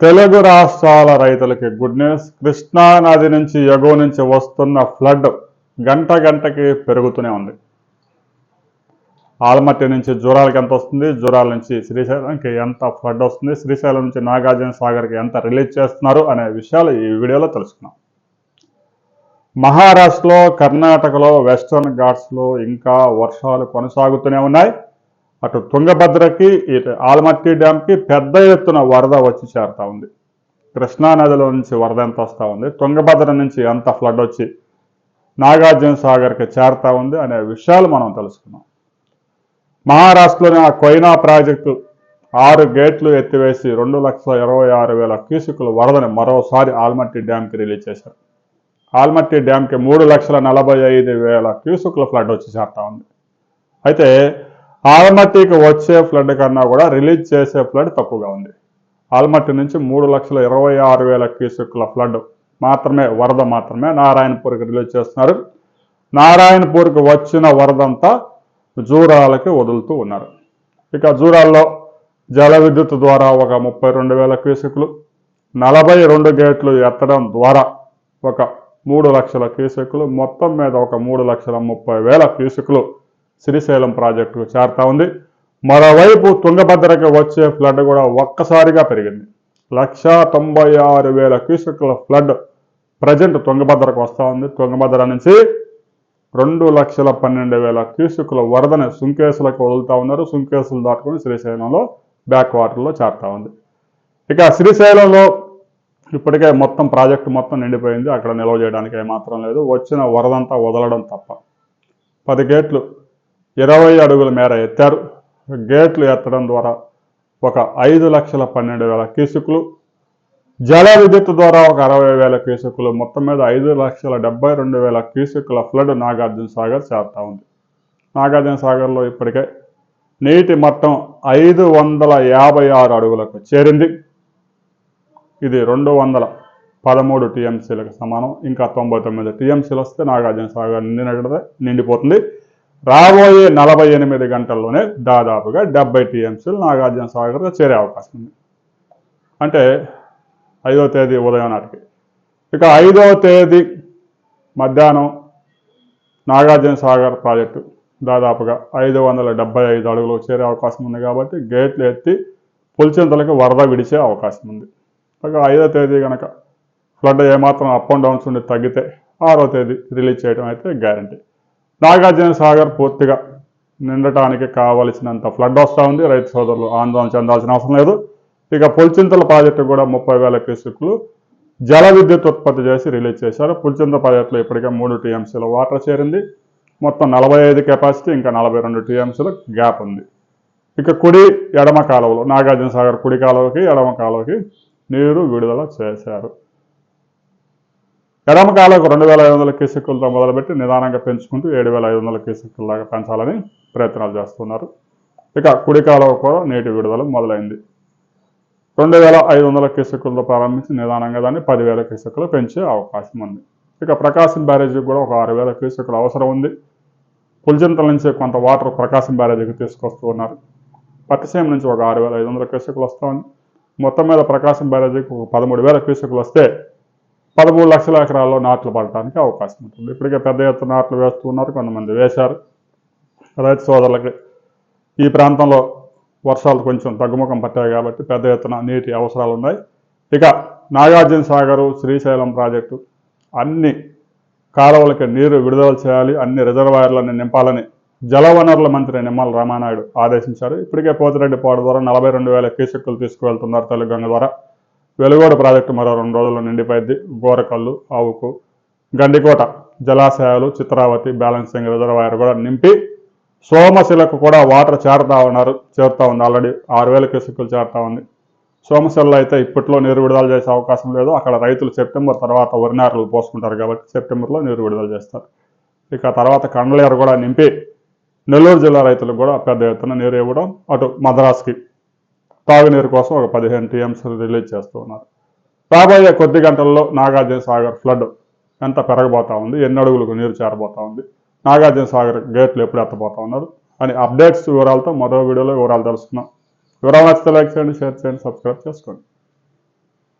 తెలుగు రాష్ట్రాల రైతులకి good news Krishna నది నుంచి ఎగువ నుంచి వస్తున్న ఫ్లడ్ గంట గంటకి పెరుగుతూనే ఉంది. ఆల్మట్టి నుంచి జూరాలకి ఎంత వస్తుంది? జూరాల నుంచి శ్రీశైలంకి ఎంత ఫ్లడ్ వస్తుంది? శ్రీశైలం నుంచి నాగార్జున సాగర్కి ఎంత రిలీజ్ చేస్తున్నారు? అనే విషయాలు ఈ వీడియోలో తెలుసుకున్నాం మహారాష్ట్రలో కర్ణాటకలో వెస్టర్న్ ఘాట్స్లో ఇంకా వర్షాలు కొనసాగుతూనే ఉన్నాయి. అటు తుంగభద్రకి ఇటు ఆల్మట్టి డ్యాంకి పెద్ద ఎత్తున వరద వచ్చి చేరుతా ఉంది. కృష్ణా నదిలో నుంచి వరద ఎంత వస్తూ ఉంది? తుంగభద్ర నుంచి ఎంత ఫ్లడ్ వచ్చి నాగార్జున సాగర్కి చేరుతా ఉంది అనే విషయాలు మనం తెలుసుకున్నాం. మహారాష్ట్రలోని ఆ కొయినా ప్రాజెక్టు ఆరు గేట్లు ఎత్తివేసి రెండు లక్షల ఇరవై ఆరు వేల క్యూసికుల వరదని మరోసారి ఆల్మట్టి డ్యాంకి రిలీజ్ చేశారు. ఆల్మట్టి డ్యాంకి మూడు లక్షల నలభై ఐదు వేల క్యూసికుల ఫ్లడ్ వచ్చి చేరుతా ఉంది. అయితే ఆల్మట్టికి వచ్చే ఫ్లడ్ కన్నా కూడా రిలీజ్ చేసే ఫ్లడ్ తక్కువగా ఉంది. ఆల్మట్టి నుంచి మూడు లక్షల ఇరవై ఆరు వేల క్యూసెక్ల ఫ్లడ్ మాత్రమే వరద మాత్రమే నారాయణపూర్కి రిలీజ్ చేస్తున్నారు. నారాయణపూర్కి వచ్చిన వరదంతా జూరాలకి వదులుతూ ఉన్నారు. ఇక జూరాల్లో జల విద్యుత్ ద్వారా ఒక ముప్పై రెండు వేల క్యూసెక్లు నలభై రెండు గేట్లు ఎత్తడం ద్వారా ఒక మూడు లక్షల క్యూసెక్లు మొత్తం మీద ఒక మూడు లక్షల ముప్పై వేల క్యూసెక్లు శ్రీశైలం ప్రాజెక్టుకు చేరుతా ఉంది. మరోవైపు తుంగభద్రకి వచ్చే ఫ్లడ్ కూడా ఒక్కసారిగా పెరిగింది. లక్ష తొంభై ఆరు వేల క్యూసెక్ల ఫ్లడ్ ప్రజెంట్ తుంగభద్రకు వస్తూ ఉంది. తుంగభద్ర నుంచి రెండు లక్షల పన్నెండు వేల క్యూసెక్ల వరదని సుంకేసులకు వదులుతా ఉన్నారు. సుంకేసులు దాటుకుని శ్రీశైలంలో బ్యాక్ వాటర్లో చేరుతా ఉంది. ఇక శ్రీశైలంలో ఇప్పటికే మొత్తం ప్రాజెక్టు మొత్తం నిండిపోయింది. అక్కడ నిల్వ చేయడానికి ఏమాత్రం లేదు. వచ్చిన వరదంతా వదలడం తప్ప. పది గేట్లు ఇరవై అడుగుల మేర ఎత్తారు. గేట్లు ఎత్తడం ద్వారా ఒక ఐదు లక్షల పన్నెండు వేల కీసుకులు జల విద్యుత్ ద్వారా ఒక అరవై వేల కీసుకులు మొత్తం మీద ఐదు లక్షల డెబ్బై రెండు వేల కీసుకుల ఫ్లడ్ నాగార్జున సాగర్ చేరుతా ఉంది. నాగార్జున సాగర్లో ఇప్పటికే నీటి మట్టం ఐదు వందల యాభై ఆరు అడుగులకు చేరింది. ఇది రెండు వందల పదమూడు టీఎంసీలకు సమానం. ఇంకా తొంభై తొమ్మిది టీఎంసీలు వస్తే నాగార్జున సాగర్ నిండినట్టే నిండిపోతుంది. రాబోయే నలభై ఎనిమిది గంటల్లోనే దాదాపుగా డెబ్బై టీఎంసీలు నాగార్జునసాగర్లో చేరే అవకాశం ఉంది. అంటే ఐదో తేదీ ఉదయం నాటికి. ఇక ఐదవ తేదీ మధ్యాహ్నం నాగార్జున సాగర్ ప్రాజెక్టు దాదాపుగా ఐదు వందల డెబ్బై ఐదు అడుగులు చేరే అవకాశం ఉంది కాబట్టి గేట్లు ఎత్తి పులిచింతలకు వరద విడిచే అవకాశం ఉంది. ఇక ఐదో తేదీ కనుక ఫ్లడ్ ఏమాత్రం అప్ అండ్ డౌన్స్ ఉండి తగ్గితే ఆరో తేదీ రిలీజ్ చేయడం అయితే గ్యారంటీ. నాగార్జున సాగర్ పూర్తిగా నిండటానికి కావలసినంత ఫ్లడ్ వస్తూ ఉంది. రైతు సోదరులు ఆందోళన చెందాల్సిన అవసరం లేదు. ఇక పులిచింతల ప్రాజెక్టు కూడా ముప్పై వేల క్యూసెక్లు జల విద్యుత్ ఉత్పత్తి చేసి రిలీజ్ చేశారు. పులిచింత ప్రాజెక్టులో ఇప్పటికే మూడు టీఎంసీల వాటర్ చేరింది. మొత్తం నలభై ఐదు కెపాసిటీ ఇంకా నలభై రెండు టీఎంసీల గ్యాప్ ఉంది. ఇక కుడి ఎడమ కాలువలో నాగార్జున సాగర్ కుడి కాలువకి ఎడమ కాలువకి నీరు విడుదల చేశారు. ఎడమకాలకు రెండు వేల ఐదు వందల క్యూసెక్కులతో మొదలుపెట్టి నిదానంగా పెంచుకుంటూ ఏడు వేల ఐదు వందల క్యూసెక్కుల పెంచాలని ప్రయత్నాలు చేస్తున్నారు. ఇక కుడి కూడా నీటి విడుదల మొదలైంది. రెండు వేల ఐదు వందల క్యూసెక్కులతో ప్రారంభించి నిదానంగా దాన్ని పదివేల క్యూసెక్కులు పెంచే అవకాశం ఉంది. ఇక ప్రకాశం బ్యారేజీకి కూడా ఒక ఆరు వేల క్యూసెక్కులు అవసరం ఉంది. పులిచింతల నుంచి కొంత వాటర్ ప్రకాశం బ్యారేజీకి తీసుకొస్తూ ఉన్నారు. పట్టిసీమ నుంచి ఒక ఆరు వేల ఐదు వందల క్యూసెక్కులు వస్తూ ఉంది మొత్తం మీద ప్రకాశం బ్యారేజీకి ఒక పదమూడు వేల క్యూసెక్కులు వస్తే పదమూడు లక్షల ఎకరాల్లో నాట్లు పడటానికి అవకాశం ఉంటుంది. ఇప్పటికే పెద్ద ఎత్తున నాట్లు వేస్తూ ఉన్నారు కొంతమంది వేశారు. రైతు సోదరులకి ఈ ప్రాంతంలో వర్షాలు కొంచెం తగ్గుముఖం పట్టాయి కాబట్టి పెద్ద ఎత్తున నీటి అవసరాలు ఉన్నాయి. ఇక నాగార్జున సాగరు శ్రీశైలం ప్రాజెక్టు అన్ని కాలువలకి నీరు విడుదల చేయాలి అన్ని రిజర్వాయర్లను నింపాలని జలవనరుల మంత్రి నిమ్మల రామానాయుడు ఆదేశించారు. ఇప్పటికే పోతిరెడ్డి పాడు ద్వారా నలభై రెండు వేల క్యూసెక్కులు తీసుకువెళ్తున్నారు తెలుగు ద్వారా. వెలుగోడ ప్రాజెక్టు మరో రెండు రోజుల్లో నిండిపోయింది. గోరకల్లు ఆవుకు గండికోట జలాశయాలు చిత్రావతి బ్యాలెన్సింగ్ రిజర్వాయర్ కూడా నింపి సోమశిలకు కూడా వాటర్ చేరుతా ఉన్నారు చేరుతా ఉంది. ఆల్రెడీ ఆరు వేల క్యూసెక్కులు చేరుతా ఉంది. సోమశిలలో అయితే ఇప్పట్లో నీరు విడుదల చేసే అవకాశం లేదు. అక్కడ రైతులు సెప్టెంబర్ తర్వాత వరినారులు పోసుకుంటారు కాబట్టి సెప్టెంబర్లో నీరు విడుదల చేస్తారు. ఇక తర్వాత కండలేరు కూడా నింపి నెల్లూరు జిల్లా రైతులకు కూడా పెద్ద ఎత్తున నీరు ఇవ్వడం అటు మద్రాస్కి తాగునీరు కోసం ఒక పదిహేను టీఎంసీ రిలీజ్ చేస్తూ ఉన్నారు. రాబోయే కొద్ది గంటల్లో నాగార్జున సాగర్ ఫ్లడ్ ఎంత పెరగబోతా ఉంది? ఎన్ని అడుగులకు నీరు చేరబోతా ఉంది? నాగార్జున సాగర్ గేట్లు ఎప్పుడు ఎత్తబోతా ఉన్నారు? అని అప్డేట్స్ వివరాలతో మరో వీడియోలో వివరాలు తెలుసుకున్నాం వివరాలు నచ్చితే లైక్ చేయండి షేర్ చేయండి సబ్స్క్రైబ్ చేసుకోండి.